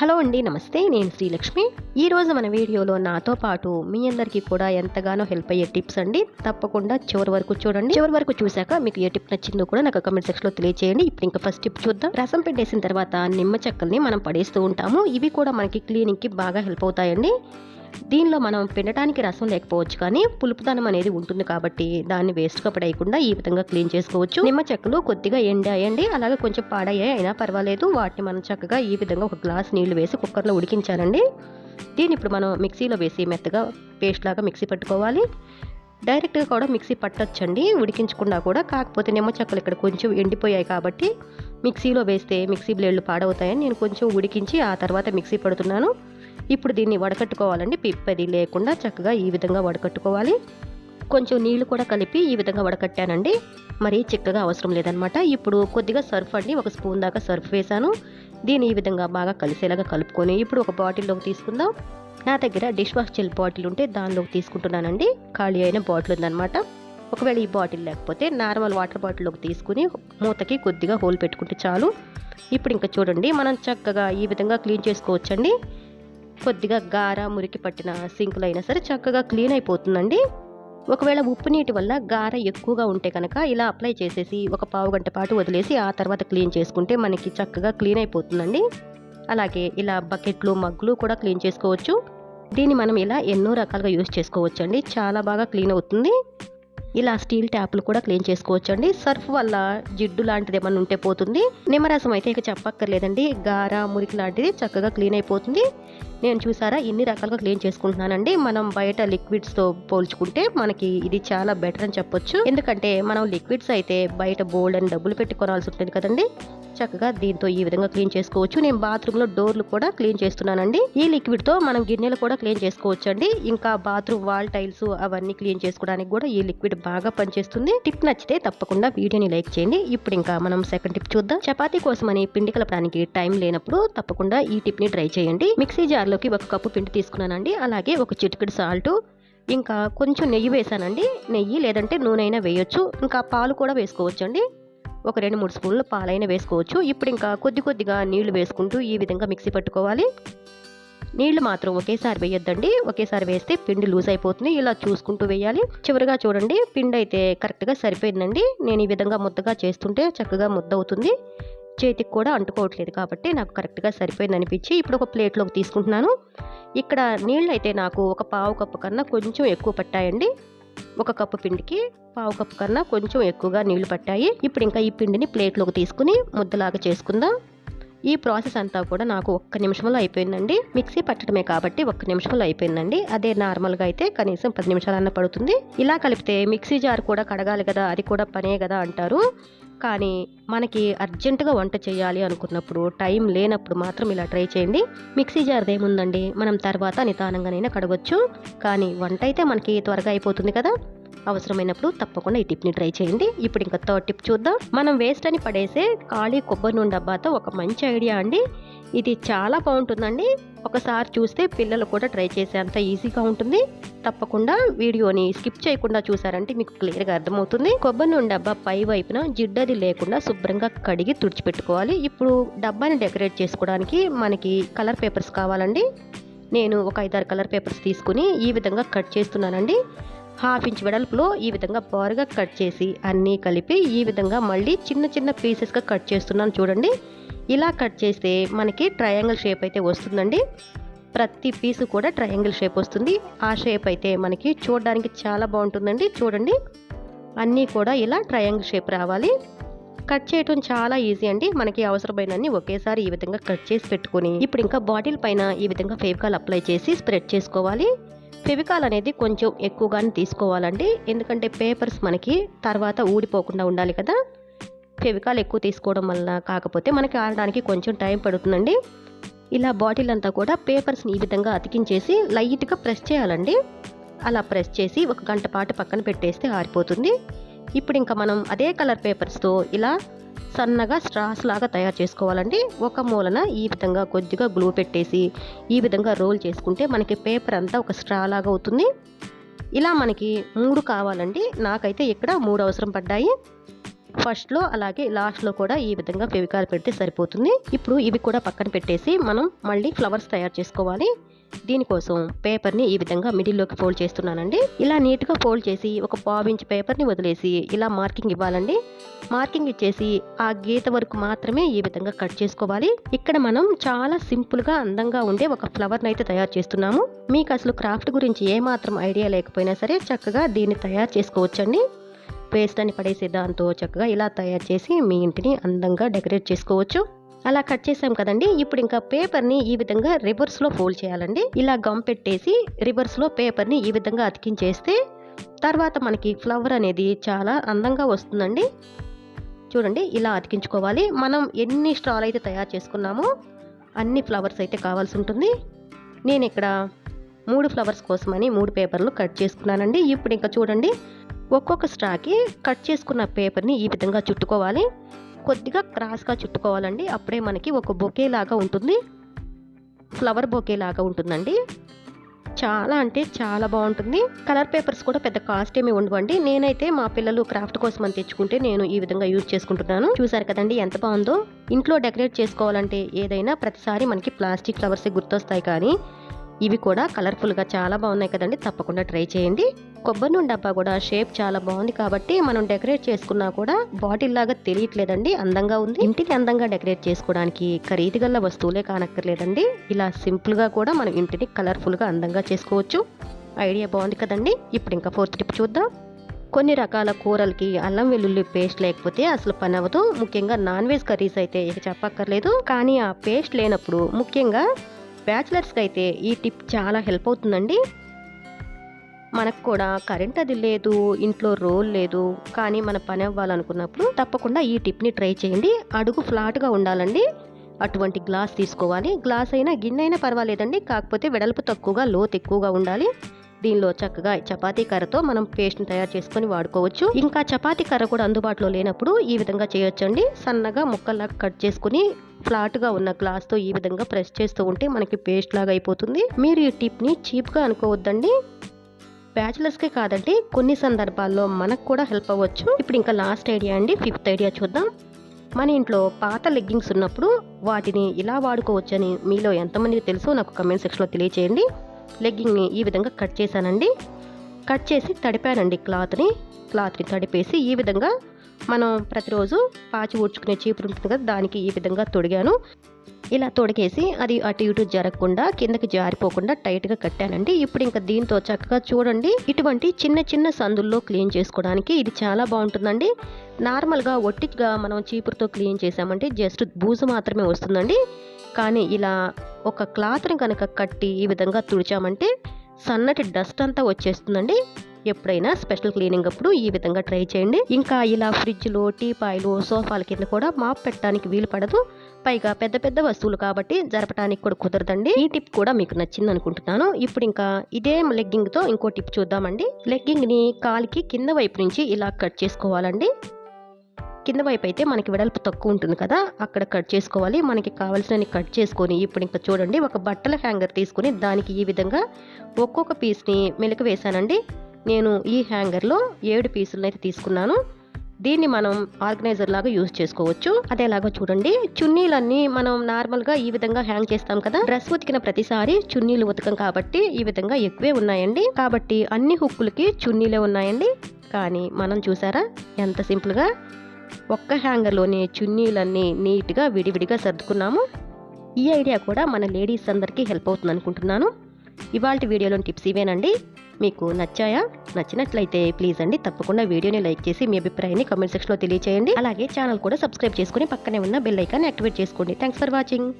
Hello అండి నమస్తే. నేను శ్రీలక్ష్మి. ఈ రోజు మన వీడియోలో నాతో పాటు మీ అందరికీ కూడా ఎంతగానో హెల్ప్ అయ్యే టిప్స్ అండి. తప్పకుండా చివరి వరకు చూడండి. చివరి వరకు చూశాక మీకు ఏ టిప్ నచ్చిందో కూడా నాకు కమెంట్ సెక్షన్లో తెలియజేయండి ఇప్పుడు ఇంకా ఫస్ట్ టిప్ చూద్దాం. రసం పెట్టేసిన తర్వాత నిమ్మ చెక్కల్ని మనం పడేస్తూ ఉంటాము. ఇవి కూడా మనకి క్లీనింగ్కి బాగా హెల్ప్ అవుతాయండి. దీనిలో మనం పిండటానికి రసం లేకపోవచ్చు కానీ పులుపుదనం అనేది ఉంటుంది కాబట్టి దాన్ని వేస్ట్గా పడేయకుండా ఈ విధంగా క్లీన్ చేసుకోవచ్చు. నిమ్మ చెక్కలు కొద్దిగా ఎండాయండి అలాగే కొంచెం పాడయ్యాయి అయినా పర్వాలేదు. వాటిని మనం చక్కగా ఈ విధంగా ఒక గ్లాస్ నీళ్ళు వేసి కుక్కర్లో ఉడికించానండి. దీన్ని ఇప్పుడు మనం మిక్సీలో వేసి మెత్తగా పేస్ట్ లాగా మిక్సీ పట్టుకోవాలి. డైరెక్ట్గా కూడా మిక్సీ పట్టొచ్చండి. ఉడికించకుండా కూడా. కాకపోతే నిమ్మ చెక్కలు ఇక్కడ కొంచెం ఎండిపోయాయి కాబట్టి మిక్సీలో వేస్తే మిక్సీ బ్లేడ్లు పాడవుతాయని నేను కొంచెం ఉడికించి ఆ తర్వాత మిక్సీ పడుతున్నాను. ఇప్పుడు దీన్ని వడకట్టుకోవాలండి. పిప్పది లేకుండా చక్కగా ఈ విధంగా వడకట్టుకోవాలి. కొంచెం నీళ్ళు కూడా కలిపి ఈ విధంగా వడకట్టానండి. మరీ చిక్కగా అవసరం లేదనమాట. ఇప్పుడు కొద్దిగా సర్ఫ్ అండి. ఒక స్పూన్ దాకా సర్ఫ్ వేసాను దీన్ని ఈ విధంగా బాగా కలిసేలాగా కలుపుకొని ఇప్పుడు ఒక బాటిల్లోకి తీసుకుందాం. నా దగ్గర డిష్ వాష్ జెల్ బాటిల్ ఉంటే దానిలోకి తీసుకుంటున్నానండి. ఖాళీ అయిన బాటిల్ ఉందనమాట. ఒకవేళ ఈ బాటిల్ లేకపోతే నార్మల్ వాటర్ బాటిల్లోకి తీసుకుని మూతకి కొద్దిగా హోల్ పెట్టుకుంటే చాలు. ఇప్పుడు ఇంకా చూడండి మనం చక్కగా ఈ విధంగా క్లీన్ చేసుకోవచ్చండి. కొద్దిగా గార మురికి పట్టిన సింకులు అయినా సరే చక్కగా క్లీన్ అయిపోతుందండి. ఒకవేళ ఉప్పు నీటి వల్ల గార ఎక్కువగా ఉంటే కనుక ఇలా అప్లై చేసేసి ఒక పావు గంట పాటు వదిలేసి ఆ తర్వాత క్లీన్ చేసుకుంటే మనకి చక్కగా క్లీన్ అయిపోతుందండి. అలాగే ఇలా బకెట్లు మగ్గులు కూడా క్లీన్ చేసుకోవచ్చు. దీన్ని మనం ఇలా ఎన్నో రకాలుగా యూజ్ చేసుకోవచ్చు అండి చాలా బాగా క్లీన్ అవుతుంది. ఇలా స్టీల్ ట్యాప్లు కూడా క్లీన్ చేసుకోవచ్చు అండి సర్ఫ్ వల్ల జిడ్డు లాంటిది ఏమైనా ఉంటే పోతుంది. నిమ్మరసం అయితే ఇక చెప్పక్కర్లేదండి. గార మురికి లాంటిది చక్కగా క్లీన్ అయిపోతుంది. నేను చూసారా ఇన్ని రకాలుగా క్లీన్ చేసుకుంటున్నానండి. మనం బయట లిక్విడ్స్తో పోల్చుకుంటే మనకి ఇది చాలా బెటర్ అని చెప్పొచ్చు. ఎందుకంటే మనం లిక్విడ్స్ అయితే బయట బోల్డ్ అని డబ్బులు పెట్టి కొనాల్సి ఉంటుంది కదండి. చక్కగా దీంతో ఈ విధంగా క్లీన్ చేసుకోవచ్చు. నేను బాత్రూమ్లో డోర్లు కూడా క్లీన్ చేస్తున్నానండి. ఈ లిక్విడ్తో మనం గిన్నెలు కూడా క్లీన్ చేసుకోవచ్చు అండి ఇంకా బాత్రూమ్ వాల్ టైల్స్ అవన్నీ క్లీన్ చేసుకోవడానికి కూడా ఈ లిక్విడ్ బాగా పనిచేస్తుంది. టిప్ నచ్చితే తప్పకుండా వీడియోని లైక్ చేయండి. ఇప్పుడు ఇంకా మనం సెకండ్ టిప్ చూద్దాం. చపాతీ కోసం అని పిండి కలపడానికి టైం లేనప్పుడు తప్పకుండా ఈ టిప్ని ట్రై చేయండి. మిక్సీ జార్లోకి ఒక కప్పు పిండి తీసుకున్నానండి. అలాగే ఒక చిటికెడు సాల్ట్ ఇంకా కొంచెం నెయ్యి వేసానండి నెయ్యి లేదంటే నూనె అయినా వేయొచ్చు. ఇంకా పాలు కూడా వేసుకోవచ్చు అండి ఒక రెండు మూడు స్పూన్లు పాలైన వేసుకోవచ్చు. ఇప్పుడు ఇంకా కొద్ది కొద్దిగా నీళ్ళు వేసుకుంటూ ఈ విధంగా మిక్సీ పట్టుకోవాలి. నీళ్ళు మాత్రం ఒకేసారి వేయొద్దండి. ఒకేసారి వేస్తే పిండి లూజ్ అయిపోతుంది. ఇలా చూసుకుంటూ వేయాలి. చివరిగా చూడండి పిండి అయితే కరెక్ట్గా సరిపోయిందండి. నేను ఈ విధంగా ముద్దగా చేస్తుంటే చక్కగా ముద్ద అవుతుంది. చేతికి కూడా అంటుకోవట్లేదు కాబట్టి నాకు కరెక్ట్గా సరిపోయింది అనిపించి ఇప్పుడు ఒక ప్లేట్లోకి తీసుకుంటున్నాను. ఇక్కడ నీళ్ళు అయితే నాకు ఒక పావు కప్పు కన్నా కొంచెం ఎక్కువ పట్టాయండి. ఒక కప్పు పిండికి పావు కప్పు కన్నా కొంచెం ఎక్కువగా నీళ్ళు పట్టాయి. ఇప్పుడు ఇంకా ఈ పిండిని ప్లేట్లోకి తీసుకుని ముద్దలాగా చేసుకుందాం. ఈ ప్రాసెస్ అంతా కూడా నాకు ఒక్క నిమిషంలో అయిపోయిందండి. మిక్సీ పట్టడమే కాబట్టి ఒక్క నిమిషంలో అయిపోయిందండి. అదే నార్మల్గా అయితే కనీసం పది నిమిషాలన్నా పడుతుంది. ఇలా కలిపితే మిక్సీ జార్ కూడా కడగాలి కదా అది కూడా పనే కదా అంటారు. కానీ మనకి అర్జెంటుగా వంట చేయాలి అనుకున్నప్పుడు టైం లేనప్పుడు మాత్రం ఇలా ట్రై చేయండి. మిక్సీ జార్ది ఏముందండి? మనం తర్వాత నిదానంగానైనా కడగొచ్చు. కానీ వంట అయితే మనకి త్వరగా అయిపోతుంది కదా. అవసరమైనప్పుడు తప్పకుండా ఈ టిప్ని ట్రై చేయండి. ఇప్పుడు ఇంకా థర్డ్ టిప్ చూద్దాం. మనం వేస్ట్ అని పడేసే ఖాళీ కొబ్బరి నూనె డబ్బాతో ఒక మంచి ఐడియా అండి. ఇది చాలా బాగుంటుందండి. ఒకసారి చూస్తే పిల్లలు కూడా ట్రై చేసేంత ఈజీగా ఉంటుంది. తప్పకుండా వీడియోని స్కిప్ చేయకుండా చూసారంటే మీకు క్లియర్గా అర్థమవుతుంది. కొబ్బరి నూనె డబ్బా పై వైపున జిడ్డది లేకుండా శుభ్రంగా కడిగి తుడిచిపెట్టుకోవాలి. ఇప్పుడు డబ్బాని డెకరేట్ చేసుకోవడానికి మనకి కలర్ పేపర్స్ కావాలండి. నేను ఒక ఐదారు కలర్ పేపర్స్ తీసుకుని ఈ విధంగా కట్ చేస్తున్నానండి. హాఫ్ ఇంచ్ వెడల్పులో ఈ విధంగా బారుగా కట్ చేసి అన్నీ కలిపి ఈ విధంగా మళ్ళీ చిన్న చిన్న పీసెస్గా కట్ చేస్తున్నాను చూడండి. ఇలా కట్ చేస్తే మనకి ట్రయాంగిల్ షేప్ అయితే వస్తుందండి. ప్రతి పీసు కూడా ట్రయాంగిల్ షేప్ వస్తుంది. ఆ షేప్ అయితే మనకి చూడడానికి చాలా బాగుంటుందండి. చూడండి. అన్నీ కూడా ఇలా ట్రయాంగిల్ షేప్ రావాలి. కట్ చేయటం చాలా ఈజీ అండి. మనకి అవసరమైనన్ని ఒకేసారి ఈ విధంగా కట్ చేసి పెట్టుకొని ఇప్పుడు ఇంకా బాటిల్ పైన ఈ విధంగా ఫేవికాల్ అప్లై చేసి స్ప్రెడ్ చేసుకోవాలి. ఫెవికాల్ అనేది కొంచెం ఎక్కువగానే తీసుకోవాలండి. ఎందుకంటే పేపర్స్ మనకి తర్వాత ఊడిపోకుండా ఉండాలి కదా. ఫెవికాల్ ఎక్కువ తీసుకోవడం వల్ల కాకపోతే మనకి ఆడడానికి కొంచెం టైం పడుతుందండి. ఇలా బాటిల్ అంతా కూడా పేపర్స్ని ఈ విధంగా అతికించేసి లైట్గా ప్రెస్ చేయాలండి. అలా ప్రెస్ చేసి ఒక గంట పాటు పక్కన పెట్టేస్తే ఆరిపోతుంది. ఇప్పుడు ఇంకా మనం అదే కలర్ పేపర్స్తో ఇలా సన్నగా స్ట్రాస్ లాగా తయారు చేసుకోవాలండి. ఒక మూలన ఈ విధంగా కొద్దిగా గ్లూ పెట్టేసి ఈ విధంగా రోల్ చేసుకుంటే మనకి పేపర్ అంతా ఒక స్ట్రా లాగా అవుతుంది. ఇలా మనకి మూడు కావాలండి. నాకైతే ఇక్కడ మూడు అవసరం పడ్డాయి. ఫస్ట్లో అలాగే లాస్ట్లో కూడా ఈ విధంగా ఫెవికాల్ పెడితే సరిపోతుంది. ఇప్పుడు ఇవి కూడా పక్కన పెట్టేసి మనం మళ్ళీ ఫ్లవర్స్ తయారు చేసుకోవాలి. దీనికోసం పేపర్ని ఈ విధంగా మిడిల్లోకి ఫోల్డ్ చేస్తున్నానండి. ఇలా నీట్గా ఫోల్డ్ చేసి ఒక పావించి పేపర్ని వదిలేసి ఇలా మార్కింగ్ ఇవ్వాలండి. మార్కింగ్ ఇచ్చేసి ఆ గీత వరకు మాత్రమే ఈ విధంగా కట్ చేసుకోవాలి. ఇక్కడ మనం చాలా సింపుల్గా అందంగా ఉండే ఒక ఫ్లవర్ని అయితే తయారు చేస్తున్నాము. మీకు అసలు క్రాఫ్ట్ గురించి ఏమాత్రం ఐడియా లేకపోయినా సరే చక్కగా దీన్ని తయారు చేసుకోవచ్చండి. పేస్ట్ అని పడేసే దాంతో చక్కగా ఇలా తయారు చేసి మీ ఇంటిని అందంగా డెకరేట్ చేసుకోవచ్చు. అలా కట్ చేసాం కదండి. ఇప్పుడు ఇంకా పేపర్ని ఈ విధంగా రివర్స్లో ఫోల్డ్ చేయాలండి. ఇలా గమ్ పెట్టేసి రివర్స్లో పేపర్ని ఈ విధంగా అతికించేస్తే తర్వాత మనకి ఫ్లవర్ అనేది చాలా అందంగా వస్తుందండి. చూడండి ఇలా అతికించుకోవాలి. మనం ఎన్ని స్టాల్ అయితే తయారు చేసుకున్నామో అన్ని ఫ్లవర్స్ అయితే కావాల్సి ఉంటుంది. నేను ఇక్కడ మూడు ఫ్లవర్స్ కోసమని మూడు పేపర్లు కట్ చేసుకున్నానండి. ఇప్పుడు ఇంకా చూడండి ఒక్కొక్క స్ట్రాకి కట్ చేసుకున్న పేపర్ని ఈ విధంగా చుట్టుకోవాలి. కొద్దిగా క్రాస్గా చుట్టుకోవాలండి అప్పుడే మనకి ఒక బొకే లాగా ఉంటుంది. ఫ్లవర్ బొకే లాగా ఉంటుందండి. చాలా అంటే చాలా బాగుంటుంది. కలర్ పేపర్స్ కూడా పెద్ద కాస్ట్ ఏమి ఉండవండి. నేనైతే మా పిల్లలు క్రాఫ్ట్ కోసం అని తెచ్చుకుంటే నేను ఈ విధంగా యూజ్ చేసుకుంటున్నాను. చూసారు కదండి ఎంత బాగుందో. ఇంట్లో డెకరేట్ చేసుకోవాలంటే ఏదైనా ప్రతిసారి మనకి ప్లాస్టిక్ ఫ్లవర్స్ గుర్తొస్తాయి కానీ ఇవి కూడా కలర్ఫుల్గా చాలా బాగున్నాయి కదండి. తప్పకుండా ట్రై చేయండి. కొబ్బరి నూనె డబ్బా కూడా షేప్ చాలా బాగుంది కాబట్టి మనం డెకరేట్ చేసుకున్నా కూడా బాటిల్ లాగా తెలియట్లేదండి. అందంగా ఉంది. ఇంటిని అందంగా డెకరేట్ చేసుకోవడానికి ఖరీదు వస్తువులే కానక్కర్లేదండి. ఇలా సింపుల్గా కూడా మనం ఇంటిని కలర్ఫుల్గా అందంగా చేసుకోవచ్చు. ఐడియా బాగుంది కదండి. ఇప్పుడు ఇంకా ఫోర్త్ టిప్ చూద్దాం. కొన్ని రకాల కూరలకి అల్లం వెల్లుల్లి పేస్ట్ లేకపోతే అసలు పని అవ్వదు ముఖ్యంగా నాన్ వెజ్ కర్రీస్ అయితే ఇక చెప్పక్కర్లేదు. కానీ ఆ పేస్ట్ లేనప్పుడు ముఖ్యంగా బ్యాచిలర్స్కి అయితే ఈ టిప్ చాలా హెల్ప్ అవుతుందండి. మనకు కూడా కరెంట్ అది లేదు ఇంట్లో రోల్ లేదు కానీ మన పని అవ్వాలనుకున్నప్పుడు తప్పకుండా ఈ టిప్ని ట్రై చేయండి. అడుగు ఫ్లాట్గా ఉండాలండి. అటువంటి గ్లాస్ తీసుకోవాలి. గ్లాస్ అయినా గిన్నె అయినా పర్వాలేదండి. కాకపోతే వెడల్పు తక్కువగా లోతు ఎక్కువగా ఉండాలి. దీనిలో చక్కగా చపాతీ కర్రతో మనం పేస్ట్ని తయారు చేసుకొని వాడుకోవచ్చు. ఇంకా చపాతీ కర్ర కూడా అందుబాటులో లేనప్పుడు ఈ విధంగా చేయొచ్చండి. సన్నగా ముక్కల్లాగా కట్ చేసుకుని ఫ్లాట్గా ఉన్న గ్లాస్తో ఈ విధంగా ప్రెస్ చేస్తూ ఉంటే మనకి పేస్ట్ లాగా అయిపోతుంది. మీరు ఈ టిప్ని చీప్గా అనుకోవద్దండి. బ్యాచిలర్స్కే కాదండి కొన్ని సందర్భాల్లో మనకు కూడా హెల్ప్ అవ్వచ్చు. ఇప్పుడు ఇంకా లాస్ట్ ఐడియా అండి ఫిఫ్త్ ఐడియా చూద్దాం. మన ఇంట్లో పాత లెగ్గింగ్స్ ఉన్నప్పుడు వాటిని ఇలా వాడుకోవచ్చని మీలో ఎంతమందికి తెలుసో నాకు కమెంట్ సెక్షన్లో తెలియచేయండి. లెగ్గింగ్ని ఈ విధంగా కట్ చేశానండి. కట్ చేసి తడిపానండి క్లాత్ని. క్లాత్ని తడిపేసి ఈ విధంగా మనం ప్రతిరోజు పాచి ఊడ్చుకునే చీపురు ఉంటుంది కదా దానికి ఈ విధంగా తొడిగాను. ఇలా తొడిగేసి అది అటు ఇటు జరగకుండా కిందకి జారిపోకుండా టైట్గా కట్టానండి. ఇప్పుడు ఇంకా దీంతో చక్కగా చూడండి ఇటువంటి చిన్న చిన్న సందుల్లో క్లీన్ చేసుకోవడానికి ఇది చాలా బాగుంటుందండి. నార్మల్గా ఒట్టిగా మనం చీపురుతో క్లీన్ చేసామంటే జస్ట్ బూజు మాత్రమే వస్తుందండి. కానీ ఇలా ఒక క్లాత్ని కనుక కట్టి ఈ విధంగా తుడిచామంటే సన్నటి డస్ట్ అంతా వచ్చేస్తుందండి. ఎప్పుడైనా స్పెషల్ క్లీనింగ్ అప్పుడు ఈ విధంగా ట్రై చేయండి. ఇంకా ఇలా ఫ్రిడ్జ్లో టీపాయిలు సోఫాల కింద కూడా మాప్ పెట్టడానికి వీలు పడదు. పైగా పెద్ద పెద్ద వస్తువులు కాబట్టి జరపడానికి కూడా కుదరదండి. ఈ టిప్ కూడా మీకు నచ్చింది అనుకుంటున్నాను. ఇప్పుడు ఇంకా ఇదే లెగ్గింగ్తో ఇంకో టిప్ చూద్దామండి. లెగ్గింగ్ని కాలికి కింద వైపు నుంచి ఇలా కట్ చేసుకోవాలండి. కింద వైపు అయితే మనకి వెడల్పు తక్కువ ఉంటుంది కదా అక్కడ కట్ చేసుకోవాలి. మనకి కావాల్సిన కట్ చేసుకొని ఇప్పుడు ఇంకా చూడండి ఒక బట్టల హ్యాంగర్ తీసుకొని దానికి ఈ విధంగా ఒక్కొక్క పీస్ని మెలకు వేశానండి. నేను ఈ హ్యాంగర్లో ఏడు పీసులను అయితే తీసుకున్నాను. దీన్ని మనం ఆర్గనైజర్ లాగా యూజ్ చేసుకోవచ్చు. అదేలాగా చూడండి. చున్నీలన్నీ మనం నార్మల్గా ఈ విధంగా హ్యాంగ్ చేస్తాం కదా డ్రెస్ ఉతికిన ప్రతిసారి చున్నీలు ఉతకం కాబట్టి ఈ విధంగా ఎక్కువే ఉన్నాయండి. కాబట్టి అన్ని హుక్కులకి చున్నీలే ఉన్నాయండి. కానీ మనం చూసారా ఎంత సింపుల్గా ఒక్క హ్యాంగర్లోనే చున్నీలన్నీ నీట్గా విడివిడిగా సర్దుకున్నాము. ఈ ఐడియా కూడా మన లేడీస్ అందరికీ హెల్ప్ అవుతుంది అనుకుంటున్నాను. ఇవాళ వీడియోలోని టిప్స్ ఇవేనండి. మీకు నచ్చాయా? నచ్చినట్లయితే ప్లీజ్ అండి తప్పకుండా వీడియోని లైక్ చేసి మీ అభిప్రాయాన్ని కామెంట్ సెక్షన్లో తెలియజేయండి అలాగే ఛానల్ కూడా సబ్స్క్రైబ్ చేసుకుని పక్కనే ఉన్న బెల్ ఐకాన్ యాక్టివేట్ చేసుకోండి. Thanks for watching.